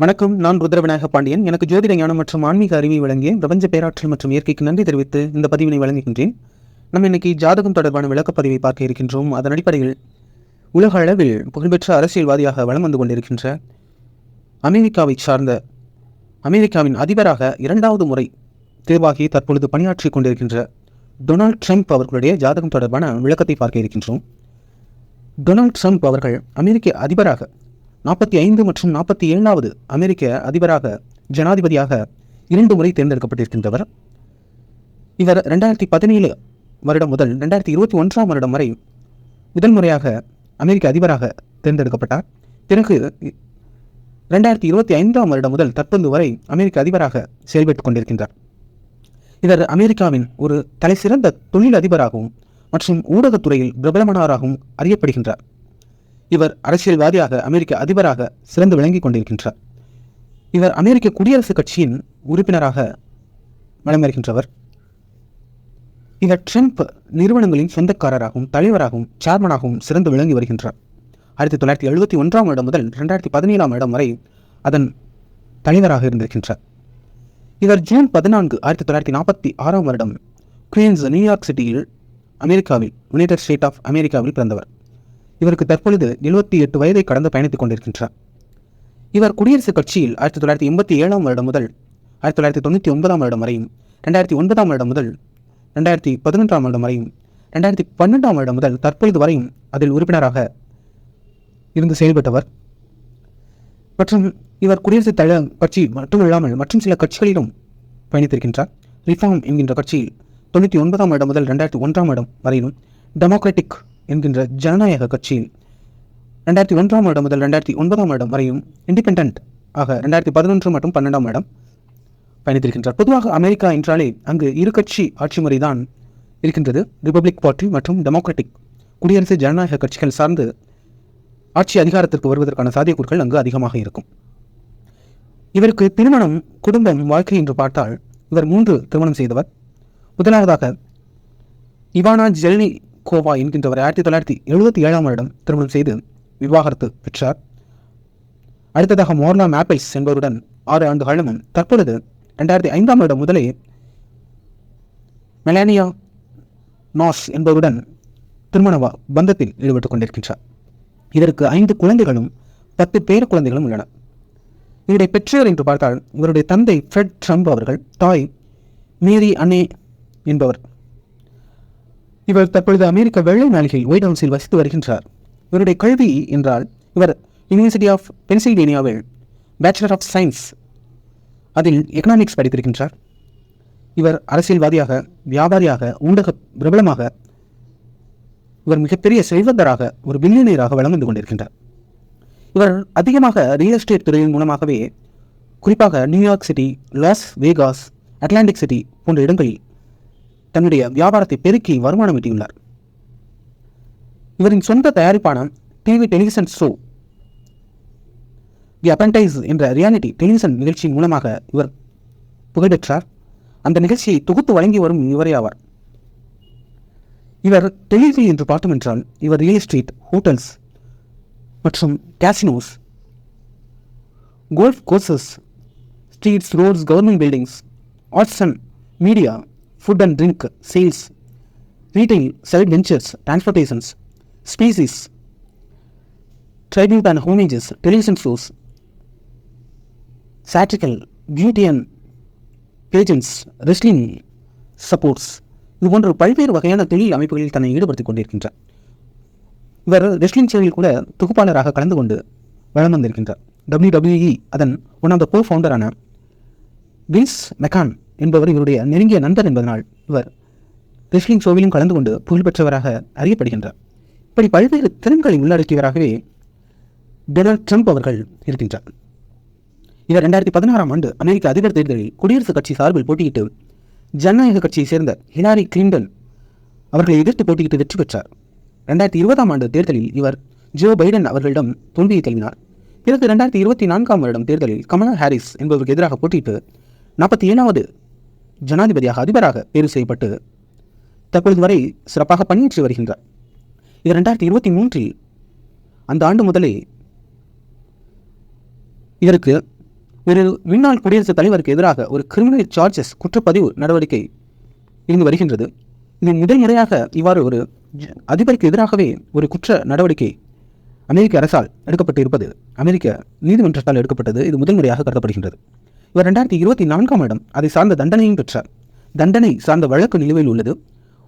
வணக்கம் நான் ருத்ரவிநாயக பாண்டியன். எனக்கு ஜோதிட ஞானம் மற்றும் ஆன்மீக அறிவை வழங்கிய பிரபஞ்ச பேராற்றல் மற்றும் இயற்கைக்கு நன்றி தெரிவித்து இந்த பதிவினை வழங்குகின்றேன். நம்ம இன்னைக்கு ஜாதகம் தொடர்பான விளக்கப்பதிவை பார்க்க இருக்கின்றோம். அதன் அடிப்படையில் உலக அளவில் புகழ்பெற்ற அரசியல்வாதியாக வலம் வந்து கொண்டிருக்கின்ற அமெரிக்காவை சார்ந்த அமெரிக்காவின் அதிபராக இரண்டாவது முறை தேர்வாகி தற்பொழுது பணியாற்றி கொண்டிருக்கின்ற டொனால்ட் ட்ரம்ப் அவர்களுடைய ஜாதகம் தொடர்பான விளக்கத்தை பார்க்க இருக்கின்றோம். டொனால்ட் ட்ரம்ப் அவர்கள் அமெரிக்க அதிபராக நாற்பத்தி ஐந்து மற்றும் நாற்பத்தி ஏழாவது அமெரிக்க அதிபராக ஜனாதிபதியாக இரண்டு முறை தேர்ந்தெடுக்கப்பட்டிருக்கின்றவர். இவர் ரெண்டாயிரத்தி பதினேழு வருடம் முதல் ரெண்டாயிரத்தி இருபத்தி ஒன்றாம் வருடம் வரை முதல் முறையாக அமெரிக்க அதிபராக தேர்ந்தெடுக்கப்பட்டார். பிறகு ரெண்டாயிரத்தி இருபத்தி ஐந்தாம் வருடம் முதல் தற்போது வரை அமெரிக்க அதிபராக செயல்பட்டுக் கொண்டிருக்கின்றார். இவர் அமெரிக்காவின் ஒரு தலைசிறந்த தொழில் அதிபராகவும் மற்றும் ஊடகத்துறையில் பிரபலமானவராகவும் அறியப்படுகின்றார். இவர் அரசியல்வாதியாக அமெரிக்க அதிபராக சிறந்து விளங்கிக் கொண்டிருக்கின்றார். இவர் அமெரிக்க குடியரசுக் கட்சியின் உறுப்பினராக வலம் இவர் ட்ரம்ப் நிறுவனங்களின் சொந்தக்காரராகவும் தலைவராகவும் சேர்மனாகவும் சிறந்து விளங்கி வருகின்றார். ஆயிரத்தி தொள்ளாயிரத்தி எழுபத்தி ஒன்றாம் வருடம் முதல் ரெண்டாயிரத்தி பதினேழாம் வருடம் வரை அதன் தலைவராக இருந்திருக்கின்றார். இவர் ஜூன் பதினான்கு ஆயிரத்தி தொள்ளாயிரத்தி நாற்பத்தி ஆறாம் வருடம் குயின்ஸ் நியூயார்க் சிட்டியில் அமெரிக்காவில் யுனைடெட் ஸ்டேட் ஆஃப் அமெரிக்காவில் பிறந்தவர். இவருக்கு தற்பொழுது எழுபத்தி எட்டு வயதை கடந்து பயணித்துக் கொண்டிருக்கின்றார். இவர் குடியரசுக் கட்சியில் ஆயிரத்தி தொள்ளாயிரத்தி எண்பத்தி ஏழாம் வருடம் முதல் ஆயிரத்தி தொள்ளாயிரத்தி தொண்ணூற்றி ஒன்பதாம் வருடம் வரையும் ரெண்டாயிரத்தி ஒன்பதாம் வருடம் முதல் ரெண்டாயிரத்தி பதினொன்றாம் வருடம் வரையும் ரெண்டாயிரத்தி பன்னெண்டாம் வருடம் முதல் தற்பொழுது வரையும் அதில் உறுப்பினராக இருந்து செயல்பட்டவர். மற்றும் இவர் குடியரசுத் தலைவர் கட்சி மட்டுமில்லாமல் மற்றும் சில கட்சிகளிலும் பயணித்திருக்கின்றார். ரிஃபார்ம் என்கின்ற கட்சியில் தொண்ணூற்றி ஒன்பதாம் வருடம் முதல் ரெண்டாயிரத்தி ஒன்றாம் வருடம் வரையிலும் டெமோக்ராட்டிக் என்கின்ற ஜனநாயக கட்சியில் ரெண்டாயிரத்தி ஒன்றாம் வருடம் முதல் ரெண்டாயிரத்தி ஒன்பதாம் வருடம் வரையும் இண்டிபெண்ட் ஆக ரெண்டாயிரத்தி பதினொன்று மற்றும் பன்னெண்டாம் வருடம் பயணித்திருக்கின்றார். பொதுவாக அமெரிக்கா என்றாலே அங்கு இரு கட்சி ஆட்சி முறைதான் இருக்கின்றது. ரிபப்ளிக் பார்ட்டி மற்றும் டெமோக்ராட்டிக் குடியரசு ஜனநாயக கட்சிகள் சார்ந்து ஆட்சி அதிகாரத்திற்கு வருவதற்கான சாத்தியக்கூறுகள் அங்கு அதிகமாக இருக்கும். இவருக்கு திருமணம் குடும்பம் வாழ்க்கை என்று பார்த்தால் இவர் மூன்று திருமணம் செய்தவர். முதலாவதாக இவானா ஜெல்னி கோவா என்கின்றவர் ஆயிரத்தி தொள்ளாயிரத்தி எழுபத்தி ஏழாம் வருடம் திருமணம் செய்து விவாகரத்து பெற்றார். அடுத்ததாக மோர்னா மேப்பிள்ஸ் என்பவருடன் ஆறு ஆண்டு காலமும் தற்பொழுது ரெண்டாயிரத்தி ஐந்தாம் வருடம் முதலே மெலானியா நாஸ் என்பவருடன் திருமண பந்தத்தில் ஈடுபட்டுக் கொண்டிருக்கின்றார். இதற்கு ஐந்து குழந்தைகளும் பத்து பேர குழந்தைகளும் உள்ளன இவருடைய பெற்றோர் என்று பார்த்தால் இவருடைய தந்தை ஃப்ரெட் ட்ரம்ப் அவர்கள் தாய் மேரி அனே என்பவர். இவர் தற்பொழுது அமெரிக்க வெள்ளை மாளிகை ஒயிட் ஹவுஸில் வசித்து வருகின்றார். இவருடைய கல்வி என்றால் இவர் யுனிவர்சிட்டி ஆஃப் பென்சில்வேனியாவில் பேச்சுலர் ஆஃப் சயின்ஸ் அதில் எக்கனாமிக்ஸ் படித்திருக்கின்றார். இவர் அரசியல்வாதியாக வியாபாரியாக ஊடக பிரபலமாக இவர் மிகப்பெரிய செல்வந்தராக ஒரு பில்லியனியராக வளர்ந்து கொண்டிருக்கின்றார். இவர் அதிகமாக ரியல் எஸ்டேட் துறையின் மூலமாகவே குறிப்பாக New York city Las Vegas Atlantic city போன்ற இடங்களில் தன்னுடைய வியாபாரத்தை பெருக்கி வருமானம் ஈட்டியுள்ளார். இவரின் சொந்த தயாரிப்பான TV television show the Apprentice என்ற ரியாலிட்டி டெலிவிஷன் நிகழ்ச்சியின் மூலமாக இவர் புகழ்பெற்றார். அந்த நிகழ்ச்சியை தொகுத்து வழங்கி வரும் இவரே ஆவார். இவர் டெலிவிஷன் என்று பார்த்தோம் என்றால் இவர் ரியல் எஸ்டேட் ஹோட்டல்ஸ் மற்றும் casinos golf courses streets roads government buildings arts and media food and drink sales retail side ventures transportations species ட்ரைபிங் and homages television shows சாட்டிக்கல் beauty and pageants wrestling supports இது போன்ற பல்வேறு வகையான தொழில் அமைப்புகளில் தன்னை ஈடுபடுத்திக் கொண்டிருக்கின்றார். இவர் ரெஸ்லிங் சேவையில் கூட தொகுப்பாளராக கலந்து கொண்டு வளம் வந்திருக்கின்றார். டபிள்யூடபிள்யூஇ அதன் ஒன் ஆஃப் த கோ ஃபவுண்டரான வின்ஸ் மெக்கான் என்பவர் இவருடைய நெருங்கிய நண்பர் என்பதனால் இவர் ரெஸ்லிங் ஷோவிலும் கலந்து கொண்டு புகழ்பெற்றவராக அறியப்படுகின்றார். இப்படி பல்வேறு திறன்களை உள்ளடக்கியவராகவே டொனால்ட் ட்ரம்ப் அவர்கள் இருக்கின்றார். இவர் ரெண்டாயிரத்தி பதினாறாம் ஆண்டு அமெரிக்க அதிபர் தேர்தலில் குடியரசுக் கட்சி சார்பில் போட்டியிட்டு ஜனநாயக கட்சியை சேர்ந்த ஹிலாரி கிளின்டன் அவர்களை எதிர்த்து போட்டியிட்டு வெற்றி பெற்றார். ரெண்டாயிரத்தி இருபதாம் ஆண்டு தேர்தலில் இவர் ஜோ பைடன் அவர்களிடம் தோல்வியை தழுவினார். பிறகு ரெண்டாயிரத்தி இருபத்தி நான்காம் வருடம் தேர்தலில் கமலா ஹாரிஸ் என்பவருக்கு எதிராக போட்டியிட்டு நாற்பத்தி ஏழாவது ஜனாதிபதியாக அதிபராக தேர்வு செய்யப்பட்டு தற்பொழுது வரை சிறப்பாக பணியாற்றி வருகின்றார். இது ரெண்டாயிரத்தி இருபத்தி மூன்றில் அந்த ஆண்டு முதலே இதற்கு ஒரு முன்னாள் குடியரசுத் தலைவருக்கு எதிராக ஒரு கிரிமினல் சார்ஜஸ் குற்றப்பதிவு நடவடிக்கை இருந்து வருகின்றது. இது முதல் முறையாக இவ்வாறு ஒரு அதிபருக்கு எதிராகவே ஒரு குற்ற நடவடிக்கை அமெரிக்க அரசால் எடுக்கப்பட்டு இருப்பது அமெரிக்க நீதிமன்றத்தால் எடுக்கப்பட்டது. இது முதல் முறையாக கருதப்படுகின்றது. இவர் ரெண்டாயிரத்தி இருபத்தி நான்காம் இடம். அதை சார்ந்த தண்டனையும் பெற்றார். தண்டனை சார்ந்த வழக்கு நிலுவையில் உள்ளது.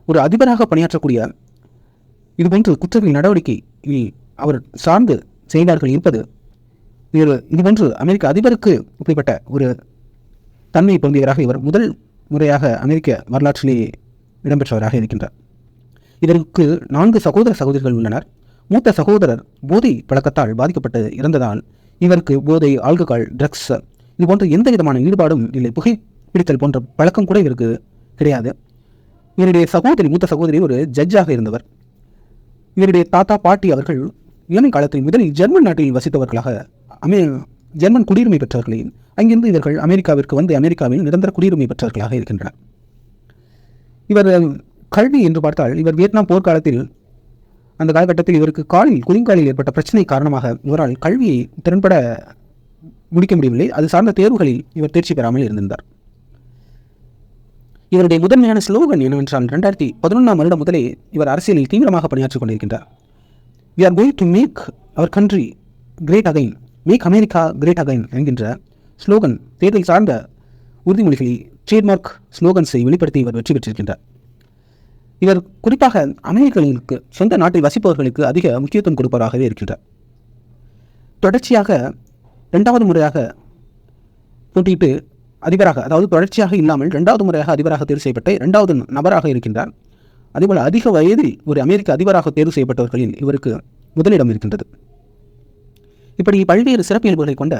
ஒரு அதிபராக பணியாற்றக்கூடிய இதுபோன்ற குற்றவியல் நடவடிக்கை அவர் சார்ந்து செய்தார்கள் இருப்பது இவர் இதுபோன்று அமெரிக்க அதிபருக்கு இப்படிப்பட்ட ஒரு தன்மை பொருந்தியவராக இவர் முதல் முறையாக அமெரிக்க வரலாற்றிலேயே இடம்பெற்றவராக இருக்கின்றார். இதற்கு நான்கு சகோதர சகோதரிகள் உள்ளனர். மூத்த சகோதரர் போதை பழக்கத்தால் பாதிக்கப்பட்டு இறந்ததால் இவருக்கு போதை ஆல்கஹால் ட்ரக்ஸ் இது போன்ற எந்த விதமான ஈடுபாடும் இல்லை. புகை பிடித்தல் போன்ற பழக்கம் கூட இவருக்கு கிடையாது. இவருடைய சகோதரி மூத்த சகோதரி ஒரு ஜட்ஜாக இருந்தவர். இவருடைய தாத்தா பாட்டி அவர்கள் இளமை காலத்தில் முதலில் ஜெர்மன் நாட்டில் வசித்தவர்களாக அமே ஜெர்மன் குடியுரிமை பெற்றவர்களையும் அங்கிருந்து இவர்கள் அமெரிக்காவிற்கு வந்து அமெரிக்காவில் நிரந்தர குடியுரிமை பெற்றவர்களாக இருக்கின்றனர். இவர் கல்வி என்று பார்த்தால் இவர் வியட்நாம் போர்க்காலத்தில் அந்த காலகட்டத்தில் இவருக்கு காலில் குதிங்காலில் ஏற்பட்ட பிரச்சனை காரணமாக இவரால் கல்வியை திறன்பட முடிக்க முடியவில்லை. அது சார்ந்த தேர்வுகளில் இவர் தேர்ச்சி பெறாமல் இருந்திருந்தார். இவருடைய முதன்மையான ஸ்லோகன் என்னவென்றால் ரெண்டாயிரத்தி பதினொன்றாம் வருடம் முதலே இவர் அரசியலில் தீவிரமாக பணியாற்றிக் கொண்டிருக்கின்றார். We are going to make our country great again make America great again என்கின்ற ஸ்லோகன் தேர்தல் சார்ந்த உறுதிமொழிகளில் ட்ரேட்மார்க் ஸ்லோகன்ஸை வெளிப்படுத்தி இவர் வெற்றி பெற்றிருக்கின்றார். இவர் குறிப்பாக அமெரிக்கர்களுக்கு சொந்த நாட்டில் வசிப்பவர்களுக்கு அதிக முக்கியத்துவம் கொடுப்பவராகவே இருக்கின்றார். தொடர்ச்சியாக ரெண்டாவது முறையாக போட்டியிட்டு அதிபராக அதாவது தொடர்ச்சியாக இல்லாமல் ரெண்டாவது முறையாக அதிபராக தேர்வு செய்யப்பட்ட இரண்டாவது நபராக இருக்கின்றார். அதேபோல் அதிக வயதில் ஒரு அமெரிக்க அதிபராக தேர்வு செய்யப்பட்டவர்களில் இவருக்கு முதலிடம் இருக்கின்றது. இப்படி பல்வேறு சிறப்பியல்புகளை கொண்ட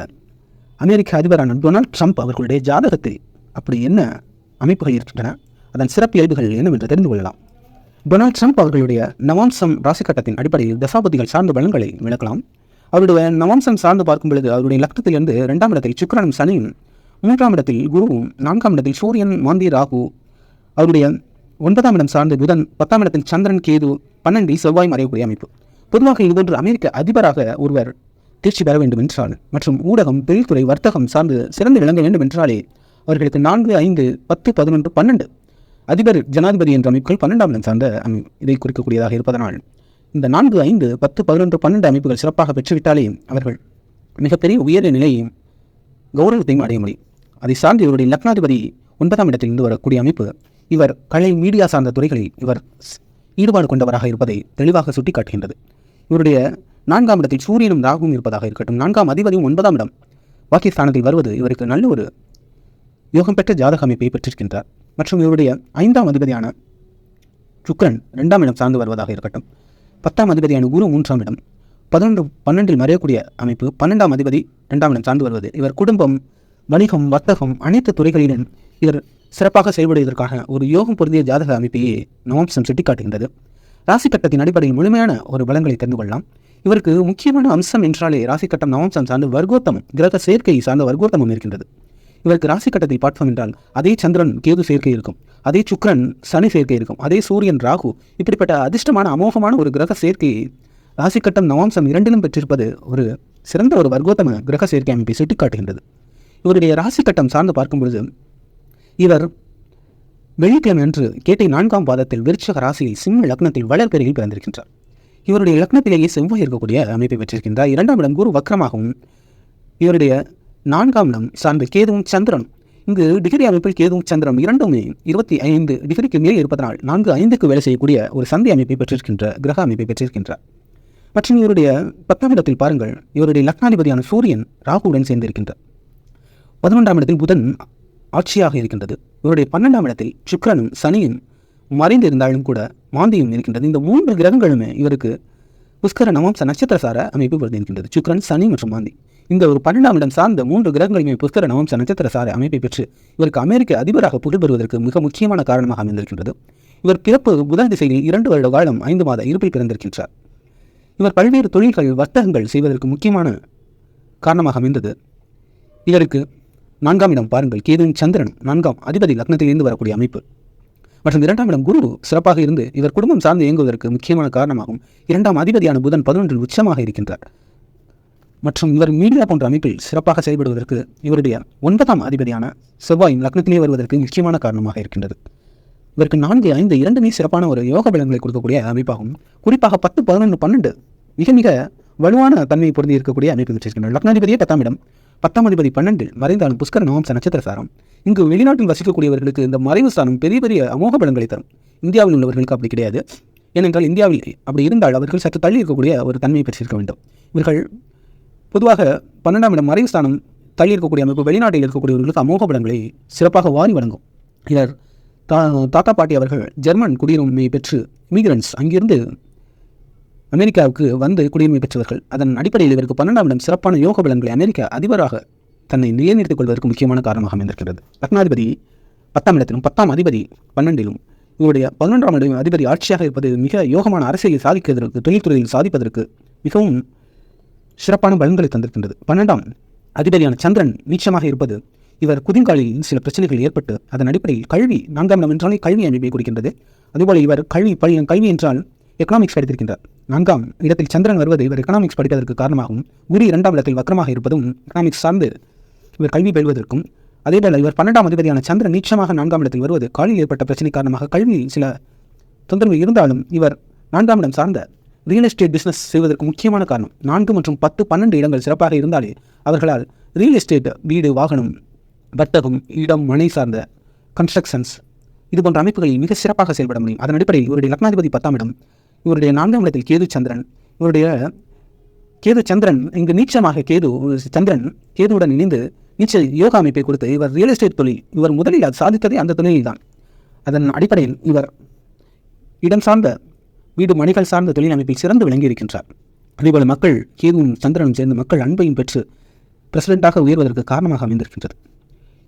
அமெரிக்க அதிபரான டொனால்ட் ட்ரம்ப் அவர்களுடைய ஜாதகத்தில் அப்படி என்ன அமைப்புகள் இருக்கின்றன அதன் சிறப்பியல்புகள் என்னவென்று தெரிந்து கொள்ளலாம். டொனால்ட் ட்ரம்ப் அவர்களுடைய நவாம்சம் ராசிக்கட்டத்தின் அடிப்படையில் தசாபதிகள் சார்ந்த பலன்களை விளக்கலாம். அவருடைய நவாம்சம் சார்ந்து பார்க்கும் பொழுது அவருடைய லக்னத்திலிருந்து இரண்டாம் இடத்தில் சுக்கரனும் சனியும் மூன்றாம் இடத்தில் குருவும் நான்காம் இடத்தில் சூரியன் மாந்தி ராகு. அவருடைய ஒன்பதாம் இடம் சார்ந்து புதன் பத்தாம் இடத்தில் சந்திரன் கேது பன்னெண்டில் செவ்வாய் மறையக்கூடிய அமைப்பு. பொதுவாக இதுபோன்று அமெரிக்க அதிபராக ஒருவர் தேர்ச்சி பெற வேண்டும் என்றால் மற்றும் ஊடகம் தொழில்துறை வர்த்தகம் சார்ந்து சிறந்து விளங்க வேண்டும் என்றாலே அவர்களுக்கு நான்கு ஐந்து பத்து பதினொன்று பன்னெண்டு. அதிபர் ஜனாதிபதி என்ற அமைப்புகள் பன்னெண்டாம் இடம் சார்ந்த அமைப்பு. இதை குறிக்கக்கூடியதாக இருப்பதனால் இந்த நான்கு ஐந்து பத்து பதினொன்று பன்னெண்டு அமைப்புகள் சிறப்பாக பெற்றுவிட்டாலே அவர்கள் மிகப்பெரிய உயரிய நிலையையும் கௌரவத்தையும் அடைய முடியும். அதை சார்ந்து இவருடைய லக்னாதிபதி ஒன்பதாம் இடத்தில் இருந்து வரக்கூடிய அமைப்பு இவர் கலை மீடியா சார்ந்த துறைகளில் இவர் ஸ்- ஈடுபாடு கொண்டவராக இருப்பதை தெளிவாக சுட்டிக்காட்டுகின்றது. இவருடைய நான்காம் இடத்தில் சூரியனும் ராகுவும் இருப்பதாக இருக்கட்டும் நான்காம் அதிபதியும் ஒன்பதாம் இடம் பாகிஸ்தானத்தில் வருவது இவருக்கு நல்ல ஒரு யோகம் பெற்ற ஜாதக அமைப்பை பெற்றிருக்கின்றார். மற்றும் இவருடைய ஐந்தாம் அதிபதியான சுக்ரன் இரண்டாம் இடம் சார்ந்து வருவதாக இருக்கட்டும். பத்தாம் அதிபதியான குரு மூன்றாம் இடம். பதினொன்று பன்னெண்டில் மறையக்கூடிய அமைப்பு பன்னெண்டாம் அதிபதி இரண்டாம் இடம் சார்ந்து வருவது. இவர் குடும்பம் வணிகம் வர்த்தகம் அனைத்து துறைகளிலும் இவர் சிறப்பாக செயல்படுவதற்காக ஒரு யோகம் பொருந்திய ஜாதக அமைப்பையே நவம்சம் சுட்டிக்காட்டுகின்றது. ராசி கட்டத்தின் அடிப்படையில் முழுமையான ஒரு பலங்களை தெரிந்து கொள்ளலாம். இவருக்கு முக்கியமான அம்சம் என்றாலே ராசி கட்டம் நவம்சம் சார்ந்து வர்க்கோத்தம் கிரக சேர்க்கை சார்ந்த வர்க்கோத்தமம் இருக்கின்றது. இவருக்கு ராசி கட்டத்தில் பார்த்தோம் என்றால் அதே சந்திரன் கேது சேர்க்கை இருக்கும். அதே சுக்கரன் சனி சேர்க்கை இருக்கும். அதே சூரியன் ராகு. இப்படிப்பட்ட அதிர்ஷ்டமான அமோகமான ஒரு கிரக சேர்க்கையை ராசி கட்டம் நவாம்சம் இரண்டிலும் பெற்றிருப்பது ஒரு சிறந்த ஒரு வர்க்கோத்தம கிரக சேர்க்கை அமைப்பை சுட்டிக்காட்டுகின்றது. இவருடைய ராசி கட்டம் சார்ந்து பார்க்கும் பொழுது இவர் வெள்ளிக்கிழமை அன்று கேட்டை நான்காம் பாதத்தில் விருச்சக ராசியில் சிம்ம லக்னத்தில் வளர்பெருகில் பிறந்திருக்கின்றார். இவருடைய லக்னத்திலேயே செவ்வாய் இருக்கக்கூடிய அமைப்பை பெற்றிருக்கின்றார். இரண்டாம் இடம் குரு வக்ரமாகவும் இவருடைய நான்காம் இடம் சார்ந்த கேதுவும் சந்திரனும். இங்கு டிகிரி அமைப்பில் கேதுவும் சந்திரம் இரண்டுமே இருபத்தி ஐந்து டிகிரிக்கு மேல் இருப்பதனால் நான்கு ஐந்துக்கு வேலை செய்யக்கூடிய ஒரு சந்தை அமைப்பை பெற்றிருக்கின்ற கிரக அமைப்பை பெற்றிருக்கின்றார். மற்றும் இவருடைய பத்தாம் இடத்தில் பாருங்கள் இவருடைய லக்னாதிபதியான சூரியன் ராகுவுடன் சேர்ந்திருக்கின்றார். பதினொன்றாம் இடத்தில் புதன் ஆட்சியாக இருக்கின்றது. இவருடைய பன்னெண்டாம் இடத்தில் சுக்கரனும் சனியும் மறைந்து இருந்தாலும் கூட மாந்தியும் இருக்கின்றது இந்த மூன்று கிரகங்களுமே இவருக்கு புஷ்கர நவம்ச நட்சத்திரசார அமைப்பு இருக்கின்றது சுக்கரன் சனி மற்றும் மாந்தி. இந்த ஒரு பன்னெண்டாம் இடம் சார்ந்த மூன்று கிரகங்களுமே புஸ்தர நவம்ச நட்சத்திரசார அமைப்பை பெற்று இவருக்கு அமெரிக்க அதிபராக புகழ் பெறுவதற்கு மிக முக்கியமான காரணமாக அமைந்திருக்கின்றது. இவர் பிறப்பு புதன் திசையில் இரண்டு வருட காலம் ஐந்து மாத இருப்பில் பிறந்திருக்கின்றார். இவர் பல்வேறு தொழில்கள் வர்த்தகங்கள் செய்வதற்கு முக்கியமான காரணமாக அமைந்தது. இவருக்கு நான்காம் இடம் பாருங்கள் கேதுவின் சந்திரன் நான்காம் அதிபதி லக்னத்திலிருந்து வரக்கூடிய அமைப்பு. மற்றும் இரண்டாம் இடம் குரு சிறப்பாக இருந்து இவர் குடும்பம் சார்ந்து இயங்குவதற்கு முக்கியமான காரணமாகும். இரண்டாம் அதிபதியான புதன் பதினொன்றில் உச்சமாக இருக்கின்றார். மற்றும் இவர் மீடியா போன்ற அமைப்பில் சிறப்பாக செயல்படுவதற்கு இவருடைய ஒன்பதாம் அதிபதியான செவ்வாயும் லக்னத்திலே வருவதற்கு முக்கியமான காரணமாக இருக்கின்றது. இவருக்கு நான்கு ஐந்து இரண்டுமே சிறப்பான ஒரு யோக பலன்களை கொடுக்கக்கூடிய அமைப்பாகும். குறிப்பாக பத்து பதினொன்று பன்னெண்டு மிக மிக வலுவான தன்மை பொருந்தி இருக்கக்கூடிய அமைப்பு பெற்றிருக்கின்றனர் லக்னாதிபதியே பத்தாம் இடம். பத்தாம் அதிபதி பன்னெண்டில் மறைந்தாலும் புஷ்கர நவம்ச நட்சத்திர சாரம். இங்கு வெளிநாட்டில் வசிக்கக்கூடியவர்களுக்கு இந்த மறைவு ஸ்தானம் பெரிய பெரிய அமோக பலன்களை தரும். இந்தியாவில் உள்ளவர்களுக்கு அப்படி கிடையாது. ஏனென்றால் இந்தியாவில் அப்படி இருந்தால் அவர்கள் சற்று தள்ளி இருக்கக்கூடிய ஒரு தன்மையை பெற்றிருக்க வேண்டும். இவர்கள் பொதுவாக பன்னெண்டாம் இடம் மறைவு ஸ்தானம் தள்ளி இருக்கக்கூடிய அமைப்பு வெளிநாட்டில் இருக்கக்கூடியவர்களுக்கு அமோக பலன்களை சிறப்பாக வாரி வழங்கும். இவர் தா தாத்தா பாட்டி அவர்கள் ஜெர்மன் குடியுரிமை பெற்று இமிகிரன்ஸ் அங்கிருந்து அமெரிக்காவுக்கு வந்து குடியுரிமை பெற்றவர்கள். அதன் அடிப்படையில் இவருக்கு பன்னெண்டாம் இடம் சிறப்பான யோக பலன்களை அமெரிக்க அதிபராக தன்னை நிலைநிறுத்திக் கொள்வதற்கு முக்கியமான காரணமாக அமைந்திருக்கிறது. ரத்னாதிபதி பத்தாம் இடத்திலும் பத்தாம் அதிபதி பன்னெண்டிலும் இவருடைய பதினொன்றாம் இடம் அதிபதி ஆட்சியாக இருப்பது மிக யோகமான அரசியலை சாதிக்கிறதற்கு தொழில்துறையில் சாதிப்பதற்கு மிகவும் சிறப்பான பலன்களை தந்திருக்கின்றது. பன்னெண்டாம் அதிபதியான சந்திரன் நீச்சமாக இருப்பது. இவர் குதிங்காலில் சில பிரச்சனைகள் ஏற்பட்டு அதன் அடிப்படையில் கல்வி நான்காம் இடம் என்றாலே கல்வி அமைப்பை குறிக்கின்றது. அதுபோல இவர் கல்வி பள்ளி கல்வி என்றால் எக்கனாமிக்ஸ் படித்திருக்கின்றார். நான்காம் இடத்தில் சந்திரன் வருவது இவர் எக்கனாமிக்ஸ் படிப்பதற்கு காரணமாகவும் குரு இரண்டாம் இடத்தில் வக்கரமாக இருப்பதும் எக்கனாமிக்ஸ் சார்ந்து இவர் கல்வி பெறுவதற்கும். அதேபோல் இவர் பன்னெண்டாம் அதிபதியான சந்திரன் நீச்சமாக நான்காம் இடத்தில் வருவது காலில் ஏற்பட்ட பிரச்சனை காரணமாக கல்வியில் சில தொந்தரவு இருந்தாலும் இவர் நான்காம் இடம் சார்ந்த ரியல் எஸ்டேட் பிஸ்னஸ் செய்வதற்கு முக்கியமான காரணம் நான்கு மற்றும் பத்து பன்னெண்டு இடங்கள் சிறப்பாக இருந்தாலே அவர்களால் ரியல் எஸ்டேட் வீடு வாகனம் வர்த்தகம் இடம் மனை சார்ந்த கன்ஸ்ட்ரக்ஷன்ஸ் இது போன்ற அமைப்புகளில் மிக சிறப்பாக செயல்பட முடியும். அதன் அடிப்படையில் இவருடைய லக்னாதிபதி பத்தாம் இடம் இவருடைய நான்காம் இடத்தில் கேது சந்திரன் இவருடைய கேது சந்திரன் இங்கு நீச்சமாக கேது சந்திரன் கேதுவுடன் இணைந்து நீச்ச யோகா அமைப்பை கொடுத்து இவர் ரியல் எஸ்டேட் தொழில் இவர் முதலில் அது சாதித்ததே அந்த தொழிலில் தான் அதன் அடிப்படையில் இவர் இடம் சார்ந்த வீடு மணிகள் சார்ந்த தொழில் அமைப்பில் சிறந்து விளங்கி இருக்கின்றார் அதேபோல மக்கள் கேதுவும் சந்திரனும் சேர்ந்து மக்கள் அன்பையும் பெற்று பிரசிடென்ட்டாக உயர்வதற்கு காரணமாக அமைந்திருக்கின்றது.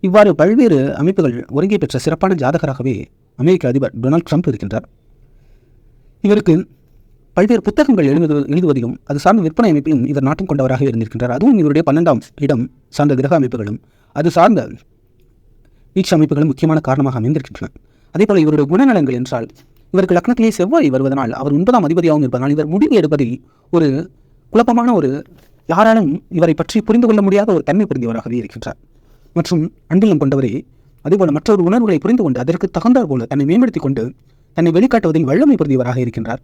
இவ்வாறு பல்வேறு அமைப்புகள் ஒருங்கே பெற்ற சிறப்பான ஜாதகராகவே அமெரிக்க அதிபர் டொனால்ட் ட்ரம்ப் இருக்கின்றார். இவருக்கு பல்வேறு புத்தகங்கள் எழுதுவது எழுதுவதையும் அது சார்ந்த விற்பனை அமைப்பிலும் இவர் நாட்டம் கொண்டவராக இருந்திருக்கின்றார். அதுவும் இவருடைய பன்னெண்டாம் இடம் சார்ந்த கிரக அமைப்புகளும் அது சார்ந்த வீச்சு அமைப்புகளும் முக்கியமான காரணமாக அமைந்திருக்கின்றன. அதேபோல இவருடைய குணநலங்கள் என்றால் இவருக்கு லக்னத்திலே செவ்வாய் வருவதனால் அவர் ஒன்பதாம் அதிபதியாகவும் இருப்பதனால் இவர் முடிவு எடுப்பதில் ஒரு குழப்பமான ஒரு யாராலும் இவரை பற்றி புரிந்து கொள்ள முடியாத ஒரு தன்மை புரிந்தவராகவே இருக்கின்றார். மற்றும் அன்புள்ளம் கொண்டவரே அதேபோல மற்றொரு உணர்வுகளை புரிந்து கொண்டு அதற்கு தகுந்தார் போல தன்னை மேம்படுத்திக் கொண்டு தன்னை வெளிக்காட்டுவதில் வல்லமை புரிந்தவராக இருக்கின்றார்.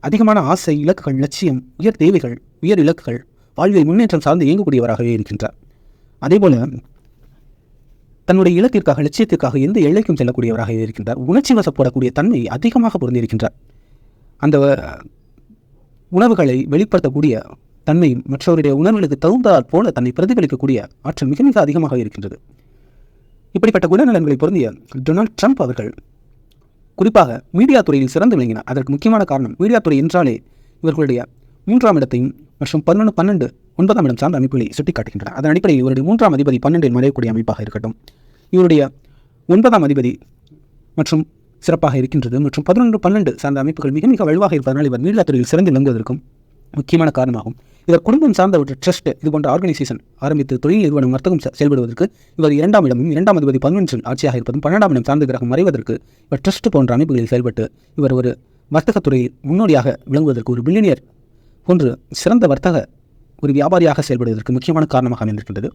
அதிகமான ஆசை இலக்குகள் லட்சியம் உயர் தேவைகள் உயர் இலக்குகள் வாழ்வில் முன்னேற்றம் சார்ந்து இயங்கக்கூடியவராகவே இருக்கின்றார். அதேபோல தன்னுடைய இலக்கிற்காக லட்சியத்திற்காக எந்த எல்லைக்கும் செல்லக்கூடியவராக இருக்கின்றார்? உணர்ச்சி வசப்படக்கூடிய தன்மை அதிகமாக பொருந்திருக்கின்றார். அந்த உணவுகளை வெளிப்படுத்தக்கூடிய தன்மை மற்றவருடைய உணர்வுகளுக்கு தகுந்தாற் போல தன்னை பிரதிபலிக்கக்கூடிய ஆற்றல் மிக மிக அதிகமாக இருக்கின்றது. இப்படிப்பட்ட குணநலன்களை பொருந்திய டொனால்ட் ட்ரம்ப் அவர்கள் குறிப்பாக மீடியா துறையில் சிறந்து விளங்கினார். அதற்கு முக்கியமான காரணம் மீடியா துறை என்றாலே இவர்களுடைய மூன்றாம் இடத்தையும் மற்றும் பதினொன்று பன்னெண்டு ஒன்பதாம் இடம் சார்ந்த அமைப்புகளை சுட்டிக்காட்டுகின்றன. அதன் அடிப்படையில் இவருடைய மூன்றாம் அதிபதி பன்னெண்டில் மறையக்கூடிய அமைப்பாக இருக்கட்டும். இவருடைய ஒன்பதாம் அதிபதி மற்றும் சிறப்பாக இருக்கின்றது மற்றும் பதினொன்று பன்னெண்டு சார்ந்த அமைப்புகள் மிக மிக வலுவாக இருப்பதனால் இவர் மீடியா துறையில் சிறந்து விளங்குவதற்கும் முக்கியமான காரணமாகும். இவர் குடும்பம் சார்ந்த ஒரு ட்ரஸ்ட் இது போன்ற ஆர்கனைசேஷன் ஆரம்பித்து தொழில் நிறுவனம் வர்த்தகம் செயல்படுவதற்கு இவர் இரண்டாம் இடமும் இரண்டாம் அதிபதி பதினொன்றில் ஆட்சியாக இருப்பதும் பன்னெண்டாம் இடம் சார்ந்த கிரகம் மறைவதற்கு இவர் ட்ரஸ்ட் போன்ற அமைப்புகளில் செயல்பட்டு இவர் ஒரு வர்த்தகத்துறையில் முன்னோடியாக விளங்குவதற்கு ஒரு பில்லியனியர் போன்று சிறந்த வர்த்தக ஒரு வியாபாரியாக செயல்படுவதற்கு முக்கியமான காரணமாக அமைந்திருக்கின்றது.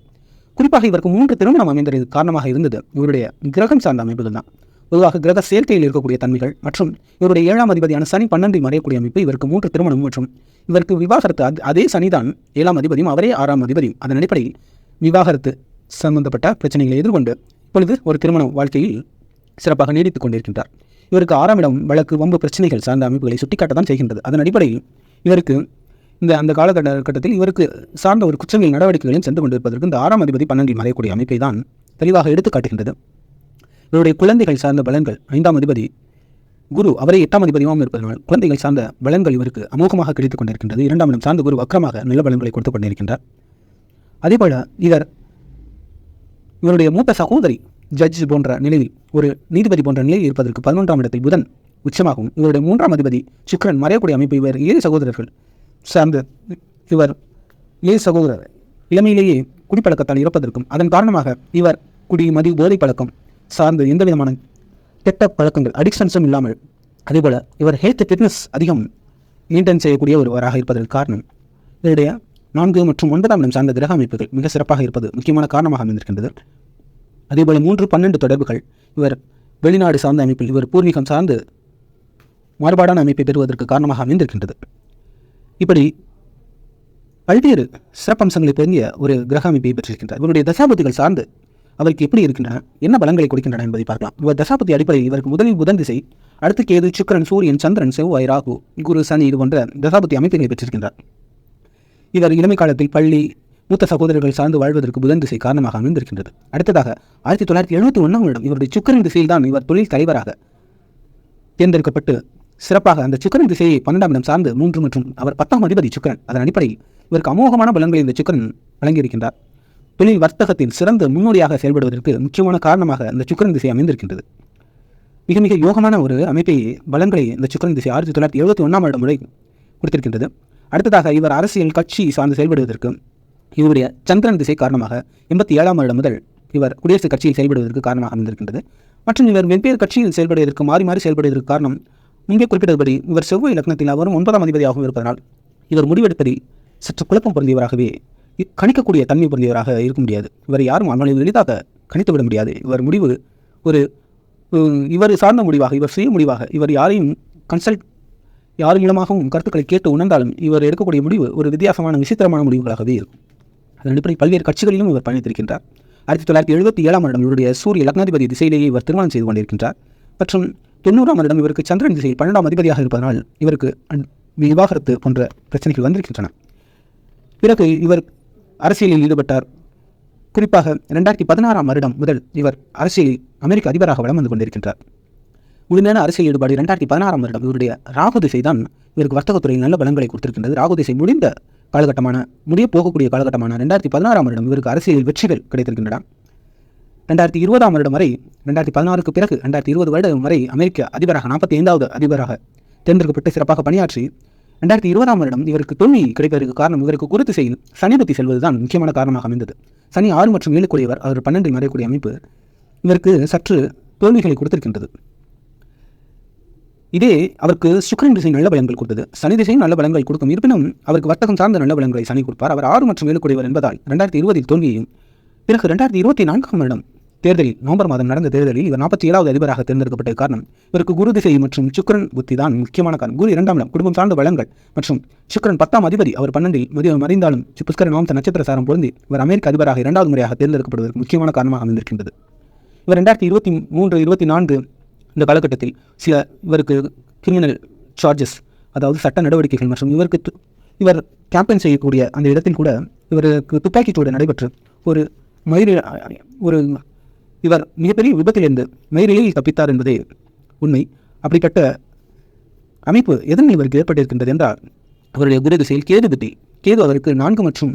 குறிப்பாக இவருக்கு மூன்று திருமணம் அமைந்தது காரணமாக இருந்தது இவருடைய கிரகம் சார்ந்த அமைப்புகள் தான். பொதுவாக கிரக சேர்க்கையில் இருக்கக்கூடிய தன்மைகள் மற்றும் இவருடைய ஏழாம் அதிபதியான சனி பன்னெண்டில் மறையக்கூடிய அமைப்பு இவருக்கு மூன்று திருமணம் மற்றும் இவருக்கு விவாகரத்து அது- அதே சனிதான் ஏழாம் அதிபதியும் அவரே ஆறாம் அதிபதியும். அதன் அடிப்படையில் விவாகரத்து சம்பந்தப்பட்ட பிரச்சனைகளை எதிர்கொண்டு இப்பொழுது ஒரு திருமண வாழ்க்கையில் சிறப்பாக நீடித்துக் கொண்டிருக்கின்றார். இவருக்கு ஆறாம் இடம் வழக்கு வம்பு பிரச்சனைகள் சார்ந்த அமைப்புகளை சுட்டிக்காட்டத்தான் செய்கின்றது. அதன் அடிப்படையில் இவருக்கு இந்த அந்த காலகட்டத்தில் கட்டத்தில் இவருக்கு சார்ந்த ஒரு குற்றவியல் நடவடிக்கைகளையும் சென்று கொண்டிருப்பதற்கு இந்த ஆறாம் அதிபதி பன்னெண்டில் மறையக்கூடிய அமைப்பை தான் தெளிவாக எடுத்துக் காட்டுகின்றது. இவருடைய குழந்தைகள் சார்ந்த பலன்கள் ஐந்தாம் அதிபதி குரு அவரே எட்டாம் அதிபதியாகவும் இருப்பதனால் குழந்தைகள் சார்ந்த பலன்கள் இவருக்கு அமோகமாக கிடைத்துக் கொண்டிருக்கின்றது. இரண்டாம் இடம் சார்ந்த குரு வக்கரமாக நல்ல பலன்களை கொடுத்துக் கொண்டிருக்கின்றார். அதேபோல இவர் இவருடைய மூத்த சகோதரி ஜட்ஜ் போன்ற நிலையில் ஒரு நீதிபதி போன்ற நிலையில் இருப்பதற்கு பதினொன்றாம் இடத்தில் புதன் உச்சமாகும் இவருடைய மூன்றாம் அதிபதி சுக்கிரன் மறையக்கூடிய அமைப்பு இவர் ஏழு சகோதரர்கள் சார்ந்து இவர் ஏழு சகோதரர் இளமையிலேயே குடிப்பழக்கத்தால் இறப்பதற்கும் அதன் காரணமாக இவர் குடி மதி போதை பழக்கம் சார்ந்து எந்த விதமான கெட்ட பழக்கங்கள் அடிக்ஷன்ஸும் இல்லாமல் அதேபோல இவர் ஹெல்த் ஃபிட்னஸ் அதிகம் மெயின்டைன் செய்யக்கூடிய ஒருவராக இருப்பதற்கு காரணம் இவருடைய நான்கு மற்றும் ஒன்பதாம் இடம் சார்ந்த கிரக அமைப்புகள் மிக சிறப்பாக இருப்பது முக்கியமான காரணமாக அமைந்திருக்கின்றது. அதேபோல மூன்று பன்னெண்டு தொடர்புகள் இவர் வெளிநாடு சார்ந்த அமைப்பில் இவர் பூர்வீகம் சார்ந்து மாறுபாடான அமைப்பை பெறுவதற்கு காரணமாக அமைந்திருக்கின்றது. இப்படி பல்வேறு சிறப்பம்சங்களை பொருந்திய ஒரு கிரக அமைப்பை பெற்றிருக்கின்றார். இவருடைய தசாபதிகள் சார்ந்து அவருக்கு எப்படி இருக்கின்றன என்ன பலங்களை கொடுக்கின்றன என்பதை பார்க்கலாம். இவர் தசாபதி அடிப்படையில் இவருக்கு முதலில் புதன் திசை அடுத்து கேது சுக்கிரன் சூரியன் சந்திரன் செவ்வாய் ராகு குரு சனி இது போன்ற தசாபதி அமைப்புகளை பெற்றிருக்கின்றார். இவர் இளமை காலத்தில் பள்ளி மூத்த சகோதரர்கள் சார்ந்து வாழ்வதற்கு புதன் திசை காரணமாக அமைந்திருக்கின்றது. அடுத்ததாக ஆயிரத்தி தொள்ளாயிரத்தி எழுபத்தி ஒன்றாம் வருடம் இவருடைய சுக்கரன் திசையில்தான் இவர் தொழில் தலைவராக தேர்ந்தெடுக்கப்பட்டு சிறப்பாக அந்த சுக்கரன் திசையை பன்னெண்டாம் இடம் சார்ந்து மூன்று மற்றும் அவர் பத்தாம் அதிபதி சுக்கரன். அதன் அடிப்படையில் இவருக்கு அமோகமான பலன்களை இந்த சுக்கரன் வழங்கியிருக்கின்றார். தொழில் வர்த்தகத்தில் சிறந்த முன்னோடியாக செயல்படுவதற்கு முக்கியமான காரணமாக இந்த சுக்கரன் திசை அமைந்திருக்கின்றது. மிக மிக யோகமான ஒரு அமைப்பை பலன்களை இந்த சுக்கரன் திசை ஆயிரத்தி தொள்ளாயிரத்தி எழுபத்தி ஒன்றாம் வருடம் முறை கொடுத்திருக்கின்றது. அடுத்ததாக இவர் அரசியல் கட்சி சார்ந்து செயல்படுவதற்கு இவருடைய சந்திரன் திசை காரணமாக எண்பத்தி ஏழாம் வருடம் முதல் இவர் குடியரசுக் கட்சியில் செயல்படுவதற்கு காரணமாக அமைந்திருக்கின்றது. மற்றும் இவர் வெவ்வேறு கட்சியில் செயல்படுவதற்கு மாறி மாறி செயல்படுவதற்கு காரணம் இங்கே குறிப்பிட்டபடி இவர் செவ்வாய் இலக்கணத்தில் அவரும் ஒன்பதாம் அதிபதியாகவும் இருப்பதனால் இவர் முடிவெடுப்பதில் சற்று குழப்பம் பொருந்தியவராகவே இ- கணிக்கக்கூடிய தன்மை பொருந்தியவராக இருக்க முடியாது. இவர் யாரும் அவ்வளவு எளிதாக கணித்து விட முடியாது. இவர் முடிவு ஒரு இவர் சார்ந்த முடிவாக இவர் சுய முடிவாக இவர் யாரையும் கன்சல்ட் யார் மூலமாகவும் கருத்துக்களை கேட்டு உணர்ந்தாலும் இவர் எடுக்கக்கூடிய முடிவு ஒரு வித்தியாசமான விசித்திரமான முடிவுகளாகவே இருக்கும். அதன் அடிப்படையில் பல்வேறு கட்சிகளிலும் இவர் பயணித்திருக்கின்றார் ஆயிரத்தி தொள்ளாயிரத்தி எழுபத்தி ஏழாம் வருடம் இவருடைய சூரிய லக்னாதிபதி திசையிலேயே இவர் திருமணம் செய்து கொண்டிருக்கின்றார். மற்றும் தொண்ணூறாம் வருடம் இவருக்கு சந்திரன் திசையில் பன்னெண்டாம் அதிபதியாக இருப்பதனால் இவருக்கு விவாகரத்து போன்ற பிரச்சனைகள் வந்திருக்கின்றன. பிறகு இவர் அரசியலில் ஈடுபட்டார். குறிப்பாக ரெண்டாயிரத்தி பதினாறாம் வருடம் முதல் இவர் அரசியலில் அமெரிக்க அதிபராக வளம் வந்து கொண்டிருக்கின்றார். முழுமையான அரசியல் ஈடுபாடு ரெண்டாயிரத்தி பதினாறாம் வருடம் இவருடைய ராகு திசை தான் இவருக்கு வர்த்தகத்துறையில் நல்ல பலங்களை கொடுத்திருக்கின்றது. ராகு திசை முடிந்த காலகட்டமான முடிய போகக்கூடிய காலகட்டமான ரெண்டாயிரத்தி பதினாறாம் வருடம் இவருக்கு அரசியலில் வெற்றிகள் கிடைத்திருக்கின்றன. ரெண்டாயிரத்தி இருபதாம் வருடம் வரை ரெண்டாயிரத்தி பதினாறுக்கு பிறகு ரெண்டாயிரத்தி இருபது வருடம் வரை அமெரிக்க அதிபராக நாற்பத்தி ஐந்தாவது அதிபராக தேர்ந்தெடுக்கப்பட்டு சிறப்பாக பணியாற்றி ரெண்டாயிரத்தி இருபதாம் வருடம் இவருக்கு தோல்வி கிடைப்பதற்கு காரணம் இவருக்கு குறித்து செய்யும் சனி பற்றி செல்வதுதான் முக்கியமான காரணமாக அமைந்தது. சனி ஆறு மற்றும் ஏழுக்குரியவர் அவர் பன்னெண்டில் மறையக்கூடிய அமைப்பு இவருக்கு சற்று தோல்விகளை கொடுத்திருக்கின்றது. இதே அவருக்கு சுக்கரன் திசை நல்ல பலன்கள் கொடுத்தது. சனி திசையும் நல்ல பலன்கள் கொடுக்கும் இருப்பினும் அவருக்கு வர்த்தகம் சார்ந்த நல்ல பலன்களை சனி கொடுப்பார். அவர் ஆறு மற்றும் ஏழு கூடியவர் என்பதால் ரெண்டாயிரத்தி இருபதில் தோல்வியையும் பிறகு ரெண்டாயிரத்தி இருபத்தி நான்காம் வருடம் தேர்தலில் நவம்பர் மாதம் நடந்த தேர்தலில் இவர் நாற்பத்தி ஏழாவது அதிபராக தேர்ந்தெடுக்கப்பட்ட காரணம் இவருக்கு குரு திசை மற்றும் சுக்கிரன் புத்தி தான் முக்கியமான காரணம். குரு இரண்டாம் இடம் குடும்பம் சார்ந்த வளங்கள் மற்றும் சுக்கரன் பத்தாம் அதிபதி அவர் பன்னெண்டில் மறைந்தாலும் புஷ்கர மாம்ச நட்சத்திர சாரம் பொருந்தி இவர் அமெரிக்க அதிபராக இரண்டாவது முறையாக தேர்ந்தெடுக்கப்படுவதற்கு முக்கியமான காரணமாக அமைந்திருக்கின்றது. இவர் ரெண்டாயிரத்தி இருபத்தி மூன்று இருபத்தி நான்கு இந்த காலகட்டத்தில் சில இவருக்கு கிரிமினல் சார்ஜஸ் அதாவது சட்ட நடவடிக்கைகள் மற்றும் இவருக்கு து- இவர் கேம்பெயின் செய்யக்கூடிய அந்த இடத்தில் கூட இவருக்கு துப்பாக்கிச் சூடு நடைபெற்று ஒரு மயிறு ஒரு இவர் மிகப்பெரிய விபத்திலிருந்து மயிரிலில் தப்பித்தார் என்பதே உண்மை. அப்படிப்பட்ட அமைப்பு எதன் இவருக்கு ஏற்பட்டிருக்கின்றது என்றால் அவருடைய குரு திசையில் கேது புத்தி கேது அவருக்கு நான்கு மற்றும்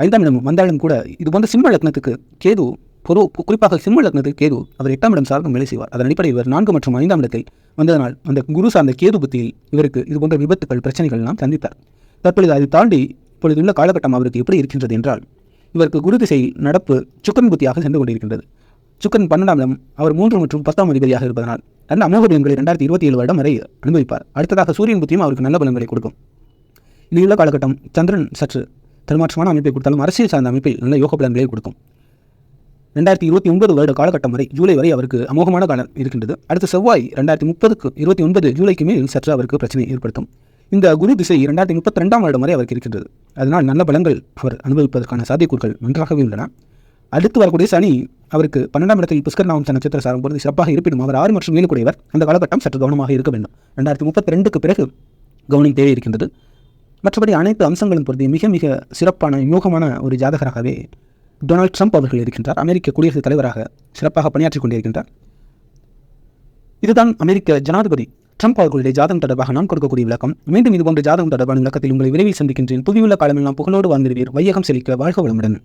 ஐந்தாம் இடம் வந்தாலும் கூட இது போன்ற சிம்ம லக்னத்துக்கு கேது பொது குறிப்பாக சிம்ம லக்னத்துக்கு கேது அவர் எட்டாம் இடம் சார்ந்தும் வேலை செய்வார். அதன் அடிப்படையில் இவர் நான்கு மற்றும் ஐந்தாம் இடத்தில் வந்ததனால் அந்த குரு சார்ந்த கேது புத்தியில் இவருக்கு இது போன்ற விபத்துக்கள் பிரச்சனைகள் எல்லாம் சந்தித்தார். தற்பொழுது அதை தாண்டி இப்பொழுதுள்ள காலகட்டம் அவருக்கு எப்படி இருக்கின்றது என்றால் இவருக்கு குரு திசையில் நடப்பு சுக்கன் புத்தியாக சென்று கொண்டிருக்கின்றது. சுக்கன் பன்னெண்டாம் இடம் அவர் மூன்று மற்றும் பத்தாம் அதிபதியாக இருப்பதனால் நல்ல அமோக பலன்களை ரெண்டாயிரத்தி இருபத்தி ஏழு வருடம் வரை அனுபவிப்பார். அடுத்ததாக சூரியன் புத்தியும் அவருக்கு நல்ல பலன்களை கொடுக்கும். இனியுள்ள காலகட்டம் சந்திரன் சற்று தருமாற்றமான அமைப்பை கொடுத்தாலும் அரசியல் சார்ந்த அமைப்பில் நல்ல யோக பலன்களை கொடுக்கும். ரெண்டாயிரத்தி இருபத்தி ஒன்பது வருட காலகட்டம் வரை ஜூலை வரை அவருக்கு அமோகமான காலம் இருக்கின்றது. அடுத்த செவ்வாய் ரெண்டாயிரத்தி முப்பதுக்கு இருபத்தி ஒன்பது ஜூலைக்கு மேல் சற்று அவருக்கு பிரச்சனை ஏற்படுத்தும். இந்த குரு திசை இரண்டாயிரத்தி முப்பத்தி ரெண்டாம் வருடம் வரை அவருக்கு இருக்கின்றது. அதனால் நல்ல பலங்கள் அவர் அனுபவிப்பதற்கான சாத்தியக்கூறுகள் நன்றாகவே உள்ளன. அடுத்து வரக்கூடிய சனி அவருக்கு பன்னெண்டாம் இடத்தில் புஷ்கரநாமம் நட்சத்திர சாரம் பொழுது சிறப்பாக இருப்பினும் அவர் ஆறு மற்றும் ஏழு கூடியவர். அந்த காலகட்டம் சற்று கவனமாக இருக்க வேண்டும். ரெண்டாயிரத்தி முப்பத்தி ரெண்டுக்கு பிறகு கவனம் தேவை இருக்கின்றது. மற்றபடி அனைத்து அம்சங்களும் பொருத்தி மிக மிக சிறப்பான யோகமான ஒரு ஜாதகராகவே டொனால்ட் ட்ரம்ப் அவர்கள் இருக்கின்றார். அமெரிக்க குடியரசுத் தலைவராக சிறப்பாக பணியாற்றிக் கொண்டிருக்கின்றார். இதுதான் அமெரிக்க ஜனாதிபதி ட்ரம்ப் அவர்களுடைய ஜாதகம் தொடர்பாக நான் கொடுக்கக்கூடிய விளக்கம். மீண்டும் இது போன்ற ஜாதகம் தொடர்பான விளக்கத்தில் உங்களை விரைவில் சந்திக்கின்றேன். புதியுள்ள காலமெல்லாம் புகழோடு வாழ்ந்திருவீர் வையகம் செழிக்க வாழ்க வளமுடன்.